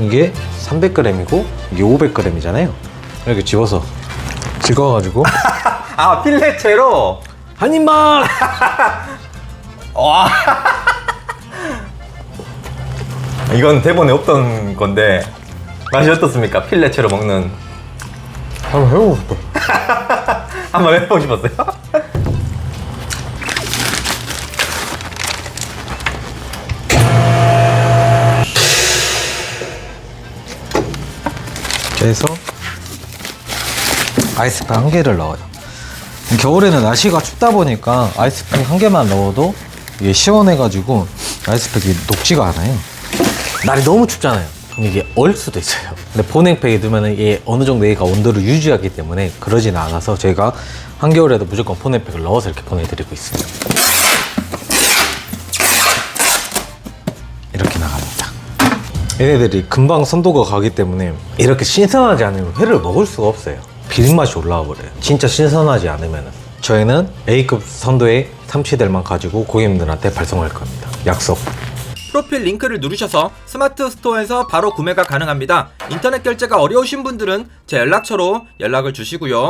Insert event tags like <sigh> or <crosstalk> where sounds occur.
이게 300g이고 이게 500g이잖아요. 이렇게 집어서 찍어가지고 <laughs> 아 필레체로 한 입만. <laughs> 이건 대본에 없던 건데 맛이 어떻습니까? 필레체로 먹는 한번 해보고 싶어. <laughs> 한번 해보고 싶었어요? 그래서 아이스팩 한 개를 넣어요. 겨울에는 날씨가 춥다 보니까 아이스팩 한 개만 넣어도 이게 시원해가지고 아이스팩이 녹지가 않아요. 날이 너무 춥잖아요. 그럼 이게 얼 수도 있어요. 근데 보냉팩에 두면 이게 어느 정도 얘가 온도를 유지하기 때문에 그러지는 않아서 저희가 한겨울에도 무조건 보냉팩을 넣어서 이렇게 보내드리고 있습니다. 얘네들이 금방 선도가 가기 때문에 이렇게 신선하지 않으면 회를 먹을 수가 없어요. 비린 맛이 올라와 버려요. 진짜 신선하지 않으면 저희는 A급 선도의 삼치들만 가지고 고객님들한테 발송할 겁니다. 약속. 프로필 링크를 누르셔서 스마트 스토어에서 바로 구매가 가능합니다. 인터넷 결제가 어려우신 분들은 제 연락처로 연락을 주시고요.